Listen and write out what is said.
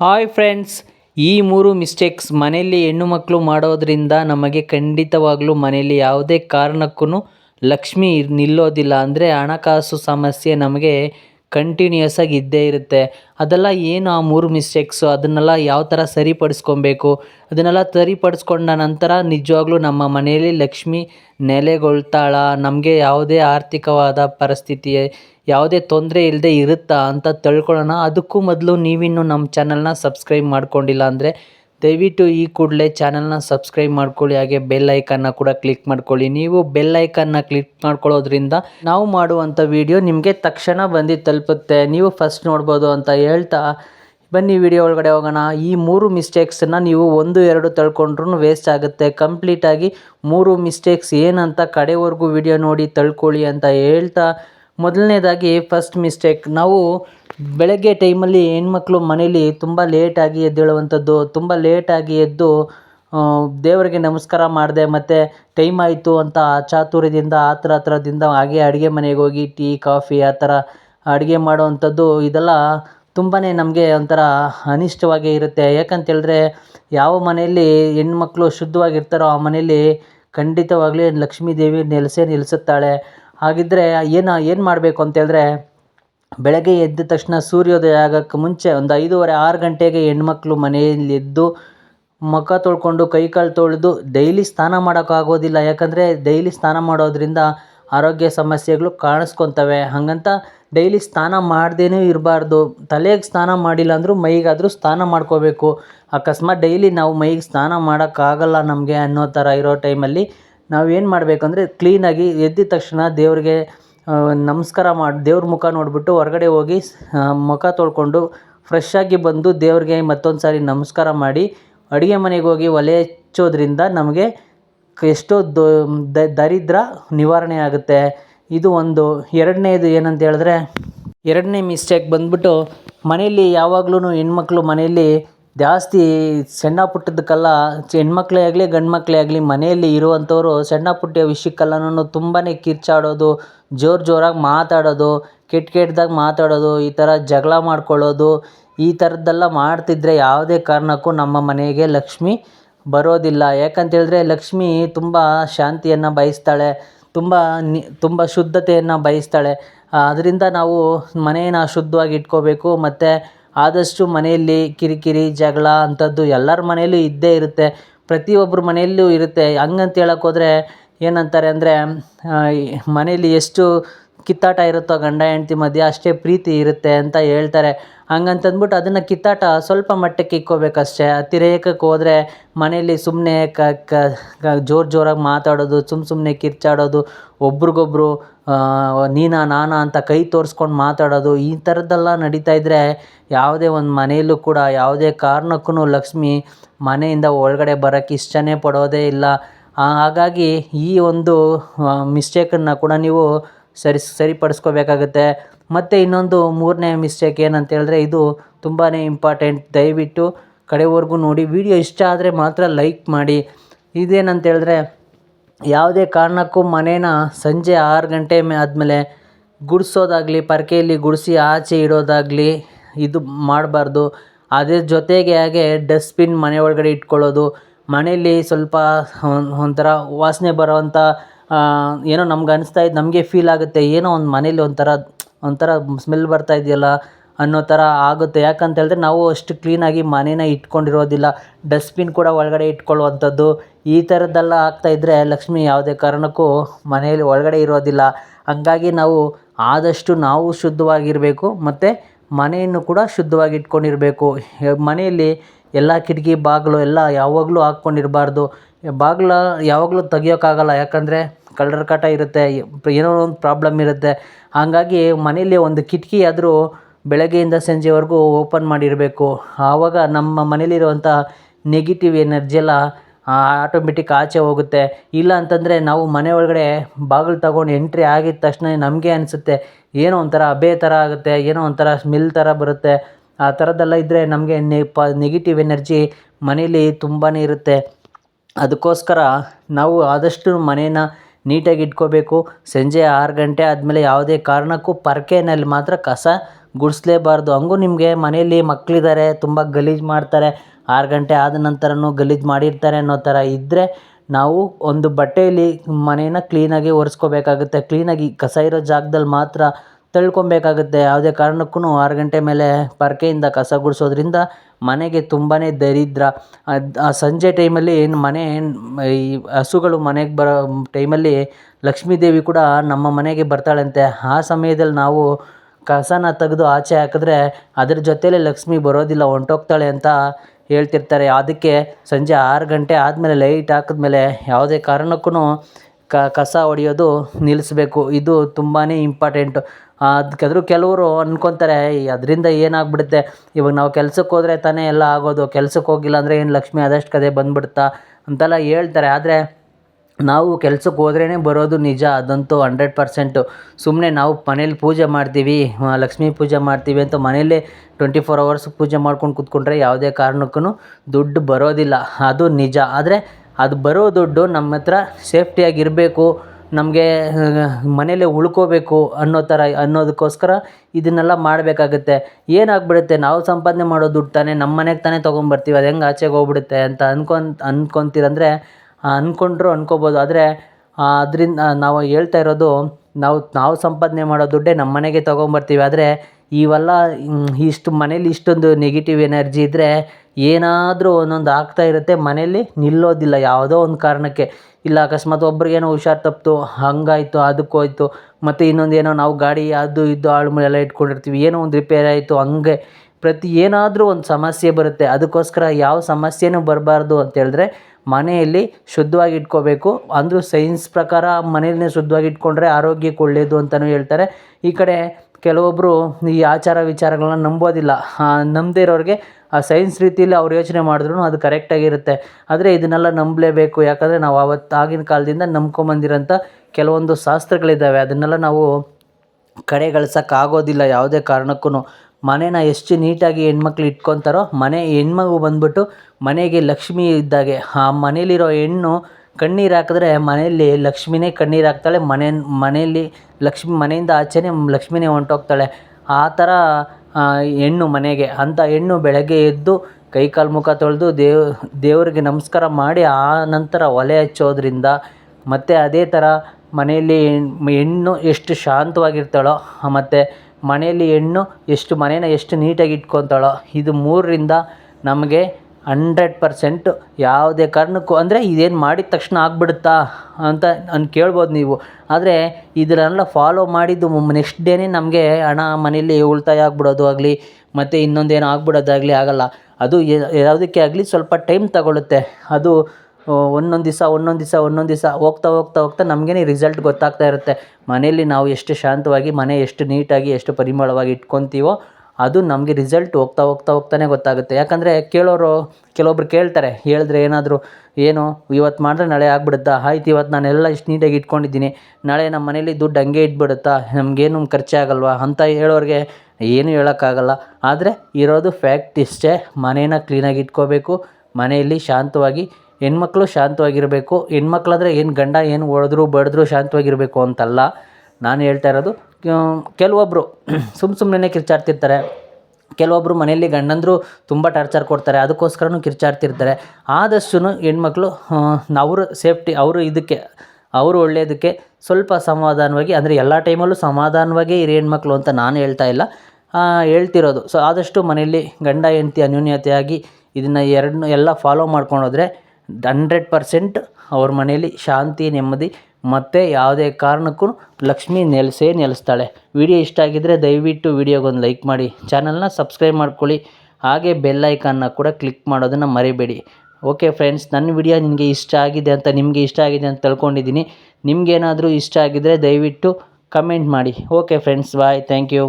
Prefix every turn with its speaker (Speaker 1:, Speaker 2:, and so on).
Speaker 1: Hi friends ಈ ಮೂರು mistakes ಮನೆಯಲ್ಲಿ ಹೆಣ್ಣು ಮಕ್ಕಳು ಮಾಡೋದ್ರಿಂದ ನಮಗೆ ಖಂಡಿತವಾಗ್ಲೂ ಮನೆಯಲ್ಲಿ ಯಾವುದೇ ಕಾರಣಕ್ಕೂ ಲಕ್ಷ್ಮಿ ನಿಲ್ಲೋದಿಲ್ಲ. ಅಂದರೆ ಹಣಕಾಸು ಸಮಸ್ಯೆ ನಮಗೆ ಕಂಟಿನ್ಯೂಯಸ್ ಆಗಿ ಇದ್ದೇ ಇರುತ್ತೆ. ಅದೆಲ್ಲ ಏನು ಆ ಮೂರು ಮಿಸ್ಟೇಕ್ಸು ಅದನ್ನೆಲ್ಲ ಯಾವ ಥರ ಸರಿಪಡಿಸ್ಕೊಬೇಕು? ಅದನ್ನೆಲ್ಲ ಸರಿಪಡಿಸ್ಕೊಂಡ ನಂತರ ನಿಜವಾಗ್ಲೂ ನಮ್ಮ ಮನೆಯಲ್ಲಿ ಲಕ್ಷ್ಮಿ ನೆಲೆಗೊಳ್ತಾಳ. ನಮಗೆ ಯಾವುದೇ ಆರ್ಥಿಕವಾದ ಪರಿಸ್ಥಿತಿ, ಯಾವುದೇ ತೊಂದರೆ ಇಲ್ಲದೆ ಇರುತ್ತಾ ಅಂತ ತಿಳ್ಕೊಳ್ಳೋಣ. ಅದಕ್ಕೂ ಮೊದಲು ನೀವಿನ್ನೂ ನಮ್ಮ ಚಾನಲ್ನ ಸಬ್ಸ್ಕ್ರೈಬ್ ಮಾಡ್ಕೊಂಡಿಲ್ಲ ಅಂದರೆ ದಯವಿಟ್ಟು ಈ ಕೂಡಲೇ ಚಾನಲ್ನ ಸಬ್ಸ್ಕ್ರೈಬ್ ಮಾಡ್ಕೊಳ್ಳಿ, ಹಾಗೆ ಬೆಲ್ ಐಕನ್ನ ಕೂಡ ಕ್ಲಿಕ್ ಮಾಡ್ಕೊಳ್ಳಿ. ನೀವು ಬೆಲ್ ಐಕನ್ನ ಕ್ಲಿಕ್ ಮಾಡ್ಕೊಳ್ಳೋದ್ರಿಂದ ನಾವು ಮಾಡುವಂಥ ವಿಡಿಯೋ ನಿಮಗೆ ತಕ್ಷಣ ಬಂದು ತಲುಪುತ್ತೆ. ನೀವು ಫಸ್ಟ್ ನೋಡ್ಬೋದು ಅಂತ ಹೇಳ್ತಾ ಬನ್ನಿ, ವಿಡಿಯೋ ಒಳಗಡೆ ಹೋಗೋಣ. ಈ ಮೂರು ಮಿಸ್ಟೇಕ್ಸನ್ನು ನೀವು ಒಂದು, ಎರಡು ತಳ್ಕೊಂಡ್ರೂ ವೇಸ್ಟ್ ಆಗುತ್ತೆ. ಕಂಪ್ಲೀಟಾಗಿ ಮೂರು ಮಿಸ್ಟೇಕ್ಸ್ ಏನಂತ ಕಡೆವರೆಗೂ ವಿಡಿಯೋ ನೋಡಿ ತಳ್ಕೊಳ್ಳಿ ಅಂತ ಹೇಳ್ತಾ ಮೊದಲನೇದಾಗಿ ಫಸ್ಟ್ ಮಿಸ್ಟೇಕ್. ನಾವು ಬೆಳಗ್ಗೆ ಟೈಮಲ್ಲಿ ಹೆಣ್ಮಕ್ಳು ಮನೇಲಿ ತುಂಬ ಲೇಟಾಗಿ ಎದ್ದೇಳುವಂಥದ್ದು, ತುಂಬ ಲೇಟಾಗಿ ಎದ್ದು ದೇವರಿಗೆ ನಮಸ್ಕಾರ ಮಾಡಿದೆ, ಮತ್ತು ಟೈಮ್ ಆಯಿತು ಅಂತ ಚಾತುರ್ಯದಿಂದ ಆತರ ಹತ್ರದಿಂದ ಹಾಗೆ ಅಡುಗೆ ಮನೆಗೆ ಹೋಗಿ ಟೀ ಕಾಫಿ ಆ ಥರ ಅಡುಗೆ ಮಾಡೋವಂಥದ್ದು ಇದೆಲ್ಲ ತುಂಬಾ ನಮಗೆ ಒಂಥರ ಅನಿಷ್ಟವಾಗೇ ಇರುತ್ತೆ. ಯಾಕಂತ ಹೇಳಿದ್ರೆ ಯಾವ ಮನೆಯಲ್ಲಿ ಹೆಣ್ಮಕ್ಳು ಶುದ್ಧವಾಗಿರ್ತಾರೋ ಆ ಮನೆಯಲ್ಲಿ ಖಂಡಿತವಾಗ್ಲೂ ಲಕ್ಷ್ಮೀ ದೇವಿ ನೆಲೆಸೇ ನಿಲ್ಲಿಸುತ್ತಾಳೆ ಹಾಗಿದ್ದರೆ ಏನು ಏನು ಮಾಡಬೇಕು ಅಂತೇಳಿದ್ರೆ ಬೆಳಗ್ಗೆ ಎದ್ದ ತಕ್ಷಣ ಸೂರ್ಯೋದಯ ಆಗೋಕ್ಕೆ ಮುಂಚೆ ಒಂದು ಐದೂವರೆ, ಆರು ಗಂಟೆಗೆ ಹೆಣ್ಮಕ್ಳು ಮನೆಯಲ್ಲಿ ಎದ್ದು ಮುಖ ತೊಳ್ಕೊಂಡು ಕೈ ಕಾಲು ತೊಳೆದು ಡೈಲಿ ಸ್ನಾನ ಮಾಡೋಕ್ಕಾಗೋದಿಲ್ಲ. ಯಾಕಂದರೆ ಡೈಲಿ ಸ್ನಾನ ಮಾಡೋದ್ರಿಂದ ಆರೋಗ್ಯ ಸಮಸ್ಯೆಗಳು ಕಾಣಿಸ್ಕೊತವೆ. ಹಾಗಂತ ಡೈಲಿ ಸ್ನಾನ ಮಾಡ್ದೇ ಇರಬಾರ್ದು. ತಲೆಗೆ ಸ್ನಾನ ಮಾಡಿಲ್ಲ ಅಂದರೂ ಮೈಗಾದರೂ ಸ್ನಾನ ಮಾಡ್ಕೋಬೇಕು. ಅಕಸ್ಮಾತ್ ಡೈಲಿ ನಾವು ಮೈಗೆ ಸ್ನಾನ ಮಾಡೋಕ್ಕಾಗಲ್ಲ ನಮಗೆ ಅನ್ನೋ ಥರ ಇರೋ ಟೈಮಲ್ಲಿ ನಾವೇನು ಮಾಡಬೇಕಂದ್ರೆ ಕ್ಲೀನಾಗಿ ಎದ್ದ ತಕ್ಷಣ ದೇವ್ರಿಗೆ ನಮಸ್ಕಾರ ಮಾಡಿ, ದೇವ್ರ ಮುಖ ನೋಡಿಬಿಟ್ಟು ಹೊರಗಡೆ ಹೋಗಿ ಮುಖ ತೊಳ್ಕೊಂಡು ಫ್ರೆಶ್ಶಾಗಿ ಬಂದು ದೇವ್ರಿಗೆ ಮತ್ತೊಂದು ಸಾರಿ ನಮಸ್ಕಾರ ಮಾಡಿ, ಅಡುಗೆ ಮನೆಗೆ ಹೋಗಿ ಒಲೆ ಹಚ್ಚೋದ್ರಿಂದ ನಮಗೆ ಎಷ್ಟೋ ದರಿದ್ರ ನಿವಾರಣೆ ಆಗುತ್ತೆ. ಇದು ಒಂದು. ಎರಡನೇದು ಏನಂತ ಹೇಳಿದ್ರೆ, ಎರಡನೇ ಮಿಸ್ಟೇಕ್ ಬಂದ್ಬಿಟ್ಟು ಮನೆಯಲ್ಲಿ ಯಾವಾಗ್ಲೂ ಹೆಣ್ಮಕ್ಳು ಮನೆಯಲ್ಲಿ ಜಾಸ್ತಿ ಸಣ್ಣ ಪುಟ್ಟದಕ್ಕೆಲ್ಲ ಹೆಣ್ಮಕ್ಳೇ ಆಗಲಿ ಗಂಡು ಮಕ್ಕಳೇ ಆಗಲಿ, ಮನೆಯಲ್ಲಿ ಇರುವಂಥವರು ಸಣ್ಣ ಪುಟ್ಟ ವಿಷಯಕ್ಕೆಲ್ಲನೂ ತುಂಬಾ ಕಿರ್ಚಾಡೋದು, ಜೋರು ಜೋರಾಗಿ ಮಾತಾಡೋದು, ಕೆಟ್ಟ ಕೆಟ್ಟದಾಗ ಮಾತಾಡೋದು, ಈ ಥರ ಜಗಳ ಮಾಡ್ಕೊಳ್ಳೋದು, ಈ ಥರದ್ದೆಲ್ಲ ಮಾಡ್ತಿದ್ರೆ ಯಾವುದೇ ಕಾರಣಕ್ಕೂ ನಮ್ಮ ಮನೆಗೆ ಲಕ್ಷ್ಮಿ ಬರೋದಿಲ್ಲ. ಯಾಕಂತೇಳಿದ್ರೆ ಲಕ್ಷ್ಮಿ ತುಂಬ ಶಾಂತಿಯನ್ನು ಬಯಸ್ತಾಳೆ, ತುಂಬ ನಿ, ತುಂಬ ಶುದ್ಧತೆಯನ್ನು ಬಯಸ್ತಾಳೆ. ಅದರಿಂದ ನಾವು ಮನೆಯನ್ನು ಶುದ್ಧವಾಗಿ ಇಟ್ಕೋಬೇಕು, ಮತ್ತು ಆದಷ್ಟು ಮನೆಯಲ್ಲಿ ಕಿರಿಕಿರಿ, ಜಗಳ ಅಂಥದ್ದು ಎಲ್ಲರ ಮನೆಯಲ್ಲೂ ಇದ್ದೇ ಇರುತ್ತೆ. ಪ್ರತಿಯೊಬ್ಬರ ಮನೆಯಲ್ಲೂ ಇರುತ್ತೆ. ಹಂಗಂತ ಹೇಳೋಕ್ಕೋದ್ರೆ ಏನಂತಾರೆ ಅಂದರೆ ಮನೆಯಲ್ಲಿ ಎಷ್ಟು ಕಿತ್ತಾಟ ಇರುತ್ತೋ ಗಂಡ ಹೆಂಡ್ತಿ ಮಧ್ಯೆ ಅಷ್ಟೇ ಪ್ರೀತಿ ಇರುತ್ತೆ ಅಂತ ಹೇಳ್ತಾರೆ. ಹಂಗಂತಂದ್ಬಿಟ್ಟು ಅದನ್ನು ಕಿತ್ತಾಟ ಸ್ವಲ್ಪ ಮಟ್ಟಕ್ಕೆ ಇಕ್ಕೋಬೇಕಷ್ಟೇ. ಅತಿರೇಕಕ್ಕೆ ಹೋದರೆ ಮನೆಯಲ್ಲಿ ಸುಮ್ಮನೆ ಕ ಜೋರು ಜೋರಾಗಿ ಮಾತಾಡೋದು ಸುಮ್ಮ ಸುಮ್ಮನೆ ಕಿರ್ಚಾಡೋದು, ಒಬ್ರಿಗೊಬ್ರು ನೀನಾ, ನಾನಾ ಅಂತ ಕೈ ತೋರಿಸ್ಕೊಂಡು ಮಾತಾಡೋದು, ಈ ಥರದ್ದೆಲ್ಲ ನಡೀತಾ ಇದ್ದರೆ ಯಾವುದೇ ಒಂದು ಮನೆಯಲ್ಲೂ ಕೂಡ ಯಾವುದೇ ಕಾರಣಕ್ಕೂ ಲಕ್ಷ್ಮಿ ಮನೆಯಿಂದ ಒಳಗಡೆ ಬರೋಕ್ಕೆ ಇಷ್ಟನೇ ಪಡೋದೇ ಇಲ್ಲ. ಹಾಗಾಗಿ ಈ ಒಂದು ಮಿಸ್ಟೇಕನ್ನು ಕೂಡ ನೀವು ಸರಿ ಸರಿಪಡಿಸ್ಕೋಬೇಕಾಗುತ್ತೆ. ಮತ್ತು ಇನ್ನೊಂದು ಮೂರನೇ ಮಿಸ್ಟೇಕ್ ಏನಂತ ಹೇಳಿದ್ರೆ ಇದು ತುಂಬಾ ಇಂಪಾರ್ಟೆಂಟ್ ದಯವಿಟ್ಟು ಕಡೆವರೆಗೂ ನೋಡಿ. ವಿಡಿಯೋ ಇಷ್ಟ ಆದರೆ ಮಾತ್ರ ಲೈಕ್ ಮಾಡಿ. ಇದೇನಂತ ಹೇಳಿದ್ರೆ ಯಾವುದೇ ಕಾರಣಕ್ಕೂ ಮನೇನ ಸಂಜೆ ಆರು ಗಂಟೆ ಮೇ ಆದಮೇಲೆ ಗುಡಿಸೋದಾಗಲಿ, ಪರ್ಕೆಯಲ್ಲಿ ಗುಡಿಸಿ ಆಚೆ ಇಡೋದಾಗಲಿ ಇದು ಮಾಡಬಾರ್ದು. ಅದ್ರ ಜೊತೆಗೆ ಹಾಗೆ ಡಸ್ಟ್ಬಿನ್ ಮನೆ ಒಳಗಡೆ ಇಟ್ಕೊಳ್ಳೋದು. ಮನೆಯಲ್ಲಿ ಸ್ವಲ್ಪ ಒಂಥರ ವಾಸನೆ ಬರೋವಂಥ ಏನೋ ನಮ್ಗೆ ಅನಿಸ್ತಾ ಇದ್ದು ನಮಗೆ ಫೀಲ್ ಆಗುತ್ತೆ. ಏನೋ ಒಂದು ಮನೇಲಿ ಒಂಥರ ಒಂಥರ ಸ್ಮೆಲ್ ಬರ್ತಾ ಇದೆಯಲ್ಲ ಅನ್ನೋ ಥರ ಆಗುತ್ತೆ. ಯಾಕಂತ ಹೇಳಿದ್ರೆ ನಾವು ಅಷ್ಟು ಕ್ಲೀನಾಗಿ ಮನೇನ ಇಟ್ಕೊಂಡಿರೋದಿಲ್ಲ. ಡಸ್ಟ್ಬಿನ್ ಕೂಡ ಒಳಗಡೆ ಇಟ್ಕೊಳ್ಳುವಂಥದ್ದು. ಈ ಥರದ್ದೆಲ್ಲ ಆಗ್ತಾಯಿದ್ರೆ ಲಕ್ಷ್ಮಿ ಯಾವುದೇ ಕಾರಣಕ್ಕೂ ಮನೆಯಲ್ಲಿ ಒಳಗಡೆ ಇರೋದಿಲ್ಲ. ಹಂಗಾಗಿ ನಾವು ಆದಷ್ಟು ನಾವು ಶುದ್ಧವಾಗಿರಬೇಕು ಮತ್ತು ಮನೆಯನ್ನು ಕೂಡ ಶುದ್ಧವಾಗಿ ಇಟ್ಕೊಂಡಿರಬೇಕು. ಮನೆಯಲ್ಲಿ ಎಲ್ಲ ಕಿಟಕಿ ಬಾಗಿಲು ಎಲ್ಲ ಯಾವಾಗಲೂ ಹಾಕ್ಕೊಂಡಿರಬಾರ್ದು. ಬಾಗಿಲು ಯಾವಾಗಲೂ ತೆಗಿಯೋಕ್ಕಾಗಲ್ಲ. ಯಾಕಂದರೆ ಕಳ್ಳರ ಕಾಟ ಇರುತ್ತೆ, ಏನೋ ಒಂದು ಪ್ರಾಬ್ಲಮ್ ಇರುತ್ತೆ. ಹಾಗಾಗಿ ಮನೇಲಿ ಒಂದು ಕಿಟಕಿ ಆದರೂ ಬೆಳಗ್ಗೆಯಿಂದ ಸಂಜೆವರೆಗೂ ಓಪನ್ ಮಾಡಿರಬೇಕು. ಆವಾಗ ನಮ್ಮ ಮನೇಲಿರುವಂಥ ನೆಗೆಟಿವ್ ಎನರ್ಜಿ ಎಲ್ಲ ಆಟೋಮೆಟಿಕ್ ಆಚೆ ಹೋಗುತ್ತೆ. ಇಲ್ಲ ಅಂತಂದರೆ ನಾವು ಮನೆ ಒಳಗಡೆ ಬಾಗಿಲು ತಗೊಂಡು ಎಂಟ್ರಿ ಆಗಿದ ತಕ್ಷಣ ನಮಗೆ ಅನಿಸುತ್ತೆ, ಏನೋ ಒಂಥರ ಅಬೆ ಥರ ಆಗುತ್ತೆ, ಏನೋ ಒಂಥರ ಸ್ಮೆಲ್ ಥರ ಬರುತ್ತೆ. ಆ ಥರದ್ದೆಲ್ಲ ಇದ್ದರೆ ನಮಗೆ ನೆ ಪ ನೆಗೆಟಿವ್ ಎನರ್ಜಿ ಮನೇಲಿ ತುಂಬಾ ಇರುತ್ತೆ. ಅದಕ್ಕೋಸ್ಕರ ನಾವು ಆದಷ್ಟು ಮನೇನ ನೀಟಾಗಿ ಇಟ್ಕೋಬೇಕು. ಸಂಜೆ ಆರು ಗಂಟೆ ಆದಮೇಲೆ ಯಾವುದೇ ಕಾರಣಕ್ಕೂ ಪರ್ಕೆನಲ್ಲಿ ಮಾತ್ರ ಕಸ ಗುಡಿಸ್ಲೇಬಾರ್ದು. ಹಂಗೂ ನಿಮಗೆ ಮನೆಯಲ್ಲಿ ಮಕ್ಕಳಿದ್ದಾರೆ ತುಂಬ ಗಲೀಜು ಮಾಡ್ತಾರೆ. ಆರು ಗಂಟೆ ಆದ ನಂತರನೂ ಗಲೀಜು ಮಾಡಿರ್ತಾರೆ ಅನ್ನೋ ಥರ ಇದ್ದರೆ ನಾವು ಒಂದು ಬಟ್ಟೆಯಲ್ಲಿ ಮನೇನ ಕ್ಲೀನಾಗಿ ಒರೆಸ್ಕೋಬೇಕಾಗುತ್ತೆ. ಕ್ಲೀನಾಗಿ ಕಸ ಇರೋ ಜಾಗದಲ್ಲಿ ಮಾತ್ರ ತಳ್ಕೊಬೇಕಾಗುತ್ತೆ. ಯಾವುದೇ ಕಾರಣಕ್ಕೂ ಆರು ಗಂಟೆ ಮೇಲೆ ಪೊರ್ಕೆಯಿಂದ ಕಸ ಗುಡಿಸೋದ್ರಿಂದ ಮನೆಗೆ ತುಂಬಾ ದರಿದ್ರ. ಆ ಸಂಜೆ ಟೈಮಲ್ಲಿ ಮನೆ, ಈ ಹಸುಗಳು ಮನೆಗೆ ಬರೋ ಟೈಮಲ್ಲಿ ಲಕ್ಷ್ಮೀ ದೇವಿ ಕೂಡ ನಮ್ಮ ಮನೆಗೆ ಬರ್ತಾಳಂತೆ. ಆ ಸಮಯದಲ್ಲಿ ನಾವು ಕಸನ ತೆಗೆದು ಆಚೆ ಹಾಕಿದ್ರೆ ಅದ್ರ ಜೊತೆಲೇ ಲಕ್ಷ್ಮಿ ಬರೋದಿಲ್ಲ, ಹೊಂಟೋಗ್ತಾಳೆ ಅಂತ ಹೇಳ್ತಿರ್ತಾರೆ. ಅದಕ್ಕೆ ಸಂಜೆ ಆರು ಗಂಟೆ ಆದಮೇಲೆ ಲೈಟ್ ಹಾಕಿದ್ಮೇಲೆ ಯಾವುದೇ ಕಾರಣಕ್ಕೂ ಕಸ ಹೊಡೆಯೋದು ನಿಲ್ಲಿಸ್ಬೇಕು. ಇದು ತುಂಬಾ ಇಂಪಾರ್ಟೆಂಟು ಅದಕ್ಕಾದ್ರೂ ಕೆಲವರು ಅಂದ್ಕೊತಾರೆ ಅದರಿಂದ ಏನಾಗ್ಬಿಡುತ್ತೆ? ಇವಾಗ ನಾವು ಕೆಲ್ಸಕ್ಕೆ ಹೋದರೆ ತಾನೇ ಎಲ್ಲ ಆಗೋದು. ಕೆಲ್ಸಕ್ಕೆ ಹೋಗಿಲ್ಲ ಅಂದರೆ ಏನು ಲಕ್ಷ್ಮಿ ಆದಷ್ಟು ಕದೆ ಬಂದ್ಬಿಡುತ್ತಾ ಅಂತೆಲ್ಲ ಹೇಳ್ತಾರೆ. ಆದರೆ ನಾವು ಕೆಲ್ಸಕ್ಕೆ ಹೋದ್ರೇ ಬರೋದು ನಿಜ, ಅದಂತೂ ಹಂಡ್ರೆಡ್ ಪರ್ಸೆಂಟು ಸುಮ್ಮನೆ ನಾವು ಮನೇಲಿ ಪೂಜೆ ಮಾಡ್ತೀವಿ ಲಕ್ಷ್ಮೀ ಪೂಜೆ ಮಾಡ್ತೀವಿ ಅಂತ ಮನೆಯಲ್ಲೇ ಟ್ವೆಂಟಿ ಫೋರ್ ಅವರ್ಸ್ ಪೂಜೆ ಮಾಡ್ಕೊಂಡು ಕೂತ್ಕೊಂಡ್ರೆ ಯಾವುದೇ ಕಾರಣಕ್ಕೂ ದುಡ್ಡು ಬರೋದಿಲ್ಲ. ಅದು ನಿಜ. ಆದರೆ ಅದು ಬರೋ ದುಡ್ಡು ನಮ್ಮ ಹತ್ರ ಸೇಫ್ಟಿಯಾಗಿರಬೇಕು ನಮಗೆ ಮನೆಯಲ್ಲೇ ಉಳ್ಕೋಬೇಕು ಅನ್ನೋ ಥರ, ಅನ್ನೋದಕ್ಕೋಸ್ಕರ ಇದನ್ನೆಲ್ಲ ಮಾಡಬೇಕಾಗುತ್ತೆ. ಏನಾಗ್ಬಿಡುತ್ತೆ, ನಾವು ಸಂಪಾದನೆ ಮಾಡೋ ದುಡ್ಡು ತಾನೇ ನಮ್ಮ ಮನೆಗೆ ತಾನೇ ತೊಗೊಂಬರ್ತೀವಿ, ಅದು ಹೆಂಗೆ ಆಚೆಗೆ ಹೋಗ್ಬಿಡುತ್ತೆ ಅಂತ ಅನ್ಕೊಂತ ಅನ್ಕೊಂತೀರಂದರೆ ಅಂದ್ಕೊಂಡ್ರು ಅಂದ್ಕೋಬೋದು ಆದರೆ ಅದರಿಂದ, ನಾವು ಹೇಳ್ತಾ ಇರೋದು, ನಾವು ನಾವು ಸಂಪಾದನೆ ಮಾಡೋ ದುಡ್ಡೇ ನಮ್ಮ ಮನೆಗೆ ತೊಗೊಂಬರ್ತೀವಿ. ಆದರೆ, ಇವೆಲ್ಲ ಇಷ್ಟು ಮನೇಲಿ ಇಷ್ಟೊಂದು ನೆಗೆಟಿವ್ ಎನರ್ಜಿ ಇದ್ದರೆ ಏನಾದರೂ ಒಂದೊಂದು ಆಗ್ತಾ ಇರುತ್ತೆ, ಮನೆಯಲ್ಲಿ ನಿಲ್ಲೋದಿಲ್ಲ ಯಾವುದೋ ಒಂದು ಕಾರಣಕ್ಕೆ. ಇಲ್ಲ, ಅಕಸ್ಮಾತ್ ಒಬ್ರಿಗೇನೋ ಹುಷಾರು ತಪ್ಪಿತು ಹಂಗಾಯಿತು, ಅದಕ್ಕೆ ಹೋಯ್ತು, ಮತ್ತು ಇನ್ನೊಂದು ಏನೋ ನಾವು ಗಾಡಿ ಅದು ಇದು ಹಾಳು ಎಲ್ಲ ಇಟ್ಕೊಂಡಿರ್ತೀವಿ, ಏನೋ ಒಂದು ರಿಪೇರಿ ಆಯಿತು, ಹಂಗೆ. ಪ್ರತಿ ಏನಾದರೂ ಒಂದು ಸಮಸ್ಯೆ ಬರುತ್ತೆ, ಅದಕ್ಕೋಸ್ಕರ ಯಾವ ಸಮಸ್ಯೆನೂ ಬರಬಾರ್ದು ಅಂತೇಳಿದ್ರೆ ಮನೆಯಲ್ಲಿ ಶುದ್ಧವಾಗಿ ಇಟ್ಕೋಬೇಕು. ಅಂದರೂ ಸೈನ್ಸ್ ಪ್ರಕಾರ ಮನೆಯನ್ನೇ ಶುದ್ಧವಾಗಿ ಇಟ್ಕೊಂಡ್ರೆ ಆರೋಗ್ಯಕ್ಕೆ ಒಳ್ಳೆಯದು ಅಂತಲೂ ಹೇಳ್ತಾರೆ. ಈ ಕಡೆ ಕೆಲವೊಬ್ಬರು ಈ ಆಚಾರ ವಿಚಾರಗಳನ್ನ ನಂಬೋದಿಲ್ಲ. ನಂಬದೇ ಇರೋರಿಗೆ ಆ ಸೈನ್ಸ್ ರೀತಿಯಲ್ಲಿ ಅವ್ರು ಯೋಚನೆ ಮಾಡಿದ್ರೂ ಅದು ಕರೆಕ್ಟಾಗಿರುತ್ತೆ ಆದರೆ ಇದನ್ನೆಲ್ಲ ನಂಬಲೇಬೇಕು. ಯಾಕಂದರೆ ನಾವು ಆವತ್ತು ಆಗಿನ ಕಾಲದಿಂದ ನಂಬ್ಕೊಂಬಂದಿರೋಂಥ ಕೆಲವೊಂದು ಶಾಸ್ತ್ರಗಳಿದ್ದಾವೆ. ಅದನ್ನೆಲ್ಲ ನಾವು ಕಡೆಗಳ್ಸೋಕ್ಕಾಗೋದಿಲ್ಲ ಯಾವುದೇ ಕಾರಣಕ್ಕೂ ಮನೇನ ಎಷ್ಟು ನೀಟಾಗಿ ಹೆಣ್ಮಕ್ಳು ಇಟ್ಕೊತಾರೋ ಮನೆ ಹೆಣ್ಮಗು ಬಂದ್ಬಿಟ್ಟು ಮನೆಗೆ ಲಕ್ಷ್ಮಿ ಇದ್ದಾಗೆ. ಆ ಮನೇಲಿರೋ ಹೆಣ್ಣು ಕಣ್ಣೀರು ಹಾಕಿದ್ರೆ ಮನೆಯಲ್ಲಿ ಲಕ್ಷ್ಮಿನೇ ಕಣ್ಣೀರು ಹಾಕ್ತಾಳೆ. ಮನೆ, ಮನೆಯಲ್ಲಿ ಲಕ್ಷ್ಮಿ, ಮನೆಯಿಂದ ಆಚೆನೇ ಲಕ್ಷ್ಮಿನೇ ಹೊಂಟೋಗ್ತಾಳೆ. ಆ ಥರ ಹೆಣ್ಣು ಮನೆಗೆ ಅಂಥ ಹೆಣ್ಣು ಬೆಳಗ್ಗೆ ಎದ್ದು ಕೈ ಕಾಲು ಮುಖ ತೊಳೆದು ದೇವ್, ದೇವರಿಗೆ ನಮಸ್ಕಾರ ಮಾಡಿ ಆ ನಂತರ ಒಲೆ ಹಚ್ಚೋದ್ರಿಂದ ಮತ್ತು ಅದೇ ಥರ ಮನೆಯಲ್ಲಿ ಹೆಣ್ಣು ಎಷ್ಟು ಶಾಂತವಾಗಿರ್ತಾಳೋ, ಮತ್ತು ಮನೆಯಲ್ಲಿ ಹೆಣ್ಣು ಎಷ್ಟು ಮನೇನ ಎಷ್ಟು ನೀಟಾಗಿ ಇಟ್ಕೊತಾಳೋ, ಇದು ಮೂರರಿಂದ ನಮಗೆ ಹಂಡ್ರೆಡ್ ಪರ್ಸೆಂಟ್ ಯಾವುದೇ ಕಾರಣಕ್ಕೂ, ಅಂದರೆ ಇದೇನು ಮಾಡಿದ ತಕ್ಷಣ ಆಗಿಬಿಡುತ್ತಾ ಅಂತ ಅನ್ ಕೇಳ್ಬೋದು ನೀವು. ಆದರೆ ಇದನ್ನೆಲ್ಲ ಫಾಲೋ ಮಾಡಿದ್ದು ನೆಕ್ಸ್ಟ್ ಡೇನೇ ನಮಗೆ ಹಣ ಮನೇಲಿ ಉಳಿತಾಯ ಆಗ್ಬಿಡೋದು ಆಗಲಿ, ಮತ್ತು ಇನ್ನೊಂದೇನು ಆಗ್ಬಿಡೋದಾಗಲಿ ಆಗಲ್ಲ. ಅದು ಯಾವುದಕ್ಕೆ ಆಗಲಿ ಸ್ವಲ್ಪ ಟೈಮ್ ತಗೊಳ್ಳುತ್ತೆ ಅದು ಒಂದೊಂದು ದಿವಸ ಒಂದೊಂದು ದಿವಸ ಒಂದೊಂದು ದಿವಸ ಹೋಗ್ತಾ ಹೋಗ್ತಾ ಹೋಗ್ತಾ ನಮಗೇನೆ ರಿಸಲ್ಟ್ ಗೊತ್ತಾಗ್ತಾ ಇರುತ್ತೆ. ಮನೆಯಲ್ಲಿ ನಾವು ಎಷ್ಟು ಶಾಂತವಾಗಿ, ಮನೆ ಎಷ್ಟು ನೀಟಾಗಿ ಎಷ್ಟು ಪರಿಮಳವಾಗಿ ಇಟ್ಕೊತೀವೋ ಅದು ನಮಗೆ ರಿಸಲ್ಟ್ ಹೋಗ್ತಾ ಹೋಗ್ತಾ ಹೋಗ್ತಾನೆ ಗೊತ್ತಾಗುತ್ತೆ. ಯಾಕಂದರೆ ಕೇಳೋರು ಕೆಲವೊಬ್ರು ಕೇಳ್ತಾರೆ, ಹೇಳಿದ್ರೆ ಏನಾದರೂ, ಏನು ಇವತ್ತು ಮಾಡಿದ್ರೆ ನಾಳೆ ಆಗ್ಬಿಡುತ್ತಾ? ಆಯ್ತು ಇವತ್ತು ನಾನೆಲ್ಲ ಇಷ್ಟು ನೀಟಾಗಿ ಇಟ್ಕೊಂಡಿದ್ದೀನಿ. ನಾಳೆ ನಮ್ಮ ಮನೇಲಿ ದುಡ್ಡು ಹಂಗೆ ಇಟ್ಬಿಡುತ್ತಾ? ನಮಗೇನು ಖರ್ಚೆ ಆಗಲ್ವಾ? ಅಂತ ಹೇಳೋರಿಗೆ ಏನೂ ಹೇಳೋಕ್ಕಾಗಲ್ಲ. ಆದರೆ ಇರೋದು ಫ್ಯಾಕ್ಟ್ ಇಷ್ಟೇ. ಮನೇನ ಕ್ಲೀನಾಗಿ ಇಟ್ಕೋಬೇಕು. ಮನೆಯಲ್ಲಿ ಶಾಂತವಾಗಿ, ಹೆಣ್ಮಕ್ಳು ಶಾಂತವಾಗಿರಬೇಕು. ಹೆಣ್ಮಕ್ಳಾದ್ರೆ ಏನು ಗಂಡ ಏನು ಹೊಡೆದ್ರು, ಬಡಿದ್ರು ಶಾಂತವಾಗಿರಬೇಕು ಅಂತಲ್ಲ. ನಾನು ಹೇಳ್ತಾ ಇರೋದು ಕೆಲವೊಬ್ಬರು ಸುಮ್ಮ ಸುಮ್ಮನೆ ಕಿರ್ಚಾಡ್ತಿರ್ತಾರೆ. ಕೆಲವೊಬ್ಬರು ಮನೆಯಲ್ಲಿ ಗಂಡಂದಿರು ತುಂಬ ಟಾರ್ಚರ್ ಕೊಡ್ತಾರೆ. ಅದಕ್ಕೋಸ್ಕರನೂ ಕಿರ್ಚಾಡ್ತಿರ್ತಾರೆ. ಆದಷ್ಟು ಹೆಣ್ಮಕ್ಳು ಅವರು ಸೇಫ್ಟಿ ಅವರು ಇದಕ್ಕೆ, ಅವರು ಒಳ್ಳೆಯದಕ್ಕೆ ಸ್ವಲ್ಪ ಸಮಾಧಾನವಾಗಿ, ಅಂದರೆ ಎಲ್ಲ ಟೈಮಲ್ಲೂ ಸಮಾಧಾನವಾಗೇ ಇರಿ ಹೆಣ್ಮಕ್ಳು ಅಂತ ನಾನು ಹೇಳ್ತಾ ಇಲ್ಲ. ಹೇಳ್ತಿರೋದು. ಸೊ ಆದಷ್ಟು ಮನೆಯಲ್ಲಿ ಗಂಡ, ಹೆಂಡತಿ ಅನ್ಯೂನ್ಯತೆಯಾಗಿ ಇದನ್ನು ಎರಡನ್ನೂ ಎಲ್ಲ ಫಾಲೋ ಮಾಡ್ಕೊಂಡೋದ್ರೆ ಹಂಡ್ರೆಡ್ ಪರ್ಸೆಂಟ್ ಅವ್ರ ಮನೆಯಲ್ಲಿ ಶಾಂತಿ, ನೆಮ್ಮದಿ ಮತ್ತು ಯಾವುದೇ ಕಾರಣಕ್ಕೂ ಲಕ್ಷ್ಮಿ ನೆಲೆಸೇ ನೆಲೆಸ್ತಾಳೆ. ವಿಡಿಯೋ ಇಷ್ಟ ಆಗಿದ್ದರೆ ದಯವಿಟ್ಟು ವಿಡಿಯೋಗೊಂದು ಲೈಕ್ ಮಾಡಿ. ಚಾನಲ್ನ ಸಬ್ಸ್ಕ್ರೈಬ್ ಮಾಡ್ಕೊಳ್ಳಿ. ಹಾಗೆ ಬೆಲ್ ಐಕಾನ್ನ ಕೂಡ ಕ್ಲಿಕ್ ಮಾಡೋದನ್ನು ಮರಿಬೇಡಿ. ಓಕೆ ಫ್ರೆಂಡ್ಸ್, ನನ್ನ ವಿಡಿಯೋ ನಿಮಗೆ ಇಷ್ಟ ಆಗಿದೆ ಅಂತ ನಿಮಗೆ ಇಷ್ಟ ಆಗಿದೆ ಅಂತ ತಿಳ್ಕೊಂಡಿದ್ದೀನಿ. ನಿಮಗೇನಾದರೂ ಇಷ್ಟ ಆಗಿದ್ದರೆ ದಯವಿಟ್ಟು ಕಮೆಂಟ್ ಮಾಡಿ. Okay friends, bye. Thank you.